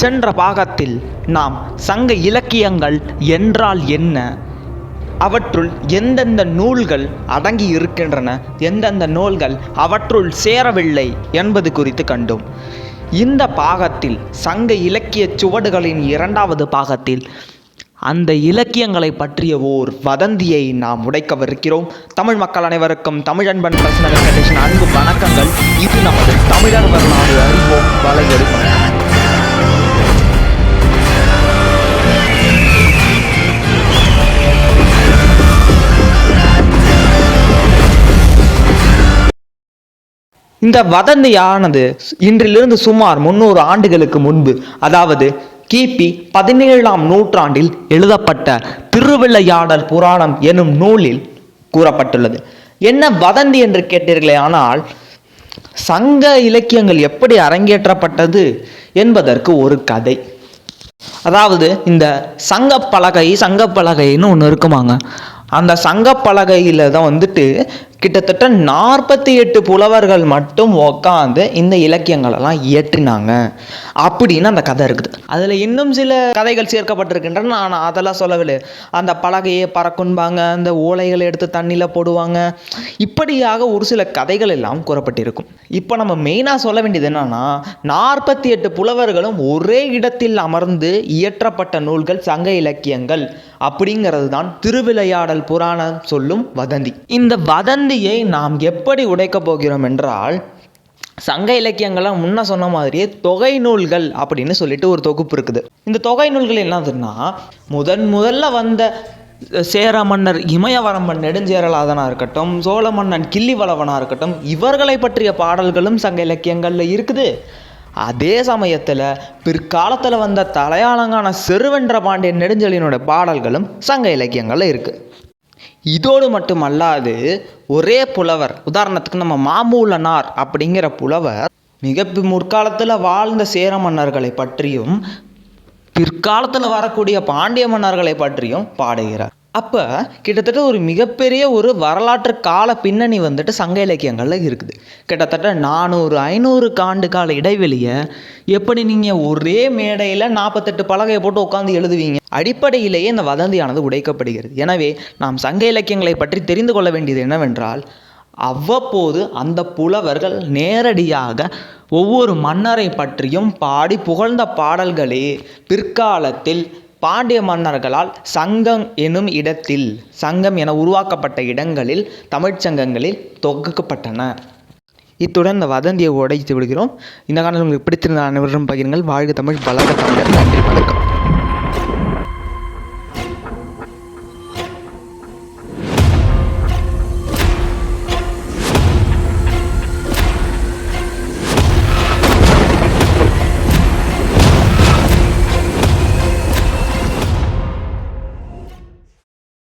சென்ற பாகத்தில் நாம் சங்க இலக்கியங்கள் என்றால் என்ன? அவற்றுள் எந்தெந்த நூல்கள் அடங்கி இருக்கின்றன? எந்தெந்த நூல்கள் அவற்றுள் சேரவில்லை என்பது குறித்து கண்டோம். இந்த பாகத்தில் சங்க இலக்கிய சுவடுகளின் இரண்டாவது பாகத்தில் அந்த இலக்கியங்களை பற்றிய ஓர் வதந்தியை நாம் உடைக்கவிருக்கிறோம். தமிழ் மக்கள் அனைவருக்கும் தமிழன்பன் பர்சனல் கண்டிஷன் அன்பு வணக்கங்கள். இது நமது தமிழர் வரலாறு அறிவோம். வலையொலி இந்த வதந்தியானது இன்றிலிருந்து சுமார் முன்னூறு ஆண்டுகளுக்கு முன்பு அதாவது கிபி பதினேழாம் நூற்றாண்டில் எழுதப்பட்ட திருவிளையாடல் புராணம் எனும் நூலில் கூறப்பட்டுள்ளது. என்ன வதந்தி என்று கேட்டீர்களே ஆனால் சங்க இலக்கியங்கள் எப்படி அரங்கேற்றப்பட்டது என்பதற்கு ஒரு கதை. அதாவது இந்த சங்கப்பலகை சங்கப்பலகைன்னு ஒன்று இருக்குமாங்க. அந்த சங்கப்பலகையில் தான் வந்துட்டு கிட்டத்தட்ட நாற்பத்தி எட்டு புலவர்கள் மட்டும் உக்காந்து இந்த இலக்கியங்களெல்லாம் இயற்றினாங்க. அப்படின்னு அந்த கதை இருக்குது. அதில் இன்னும் சில கதைகள் சேர்க்கப்பட்டிருக்கின்றன. நான் அதெல்லாம் சொல்லவில்லை. அந்த பலகையை பறக்குன்பாங்க அந்த ஓலைகளை எடுத்து தண்ணியில் போடுவாங்க. இப்படியாக ஒரு சில கதைகள் எல்லாம் கூறப்பட்டிருக்கும். இப்போ நம்ம மெயினாக சொல்ல வேண்டியது என்னன்னா நாற்பத்தி எட்டு புலவர்களும் ஒரே இடத்தில் அமர்ந்து இயற்றப்பட்ட நூல்கள் சங்க இலக்கியங்கள் அப்படிங்கிறது தான் திருவிளையாடல் புராணம் சொல்லும் வதந்தி. இந்த வதந்தியை நாம் எப்படி உடைக்கப் போகிறோம் என்றால் சங்க இலக்கியங்கள்லாம் முன்ன சொன்ன மாதிரியே தொகை நூல்கள் அப்படின்னு சொல்லிட்டு ஒரு தொகுப்பு இருக்குது. இந்த தொகை நூல்கள் என்னதுன்னா முதன் முதல்ல வந்த சேர மன்னர் இமயவரம்பன் நெடுஞ்சேரலாதனாக இருக்கட்டும் சோழ மன்னன் கிள்ளிவளவனாக இருக்கட்டும் இவர்களை பற்றிய பாடல்களும் சங்க இலக்கியங்களில் இருக்குது. அதே சமயத்தில் பிற்காலத்தில் வந்த தலையாளங்கான செருவென்ற பாண்டியன் நெடுஞ்செழியனோட பாடல்களும் சங்க இலக்கியங்களில் இருக்குது இதோடு மட்டுமல்லாது ஒரே புலவர் உதாரணத்துக்கு நம்ம மாமூலனார் அப்படிங்கிற புலவர் மிக முற்காலத்தில் வாழ்ந்த சேர மன்னர்களை பற்றியும் பிற்காலத்தில் வரக்கூடிய பாண்டிய மன்னர்களை பற்றியும் பாடுகிறார். அப்போ கிட்டத்தட்ட ஒரு மிகப்பெரிய ஒரு வரலாற்று கால பின்னணி வந்துட்டு சங்க இலக்கியங்களில் இருக்குது. கிட்டத்தட்ட நானூறு ஐநூறு ஆண்டு கால இடைவெளியை எப்படி நீங்கள் ஒரே மேடையில் நாற்பத்தெட்டு பலகையை போட்டு உட்காந்து எழுதுவீங்க? அடிப்படையிலேயே இந்த வதந்தியானது உடைக்கப்படுகிறது. எனவே நாம் சங்க இலக்கியங்களை பற்றி தெரிந்து கொள்ள வேண்டியது என்னவென்றால் அவ்வப்போது அந்த புலவர்கள் நேரடியாக ஒவ்வொரு மன்னரை பற்றியும் பாடி புகழ்ந்த பாடல்களே பிற்காலத்தில் பாண்டிய மன்னர்களால் சங்கம் எனும் இடத்தில் சங்கம் என உருவாக்கப்பட்ட இடங்களில் தமிழ்ச் சங்கங்களில் தொகுக்கப்பட்டன. இத்துடன் இந்த வதந்தியை உடைத்து விடுகிறோம். இந்த காரணம் உங்களுக்கு பிடித்திருந்த அனைவரும் பகிருங்கள். வாழ்க தமிழ் வளர்க தமிழர். நன்றி வணக்கம்.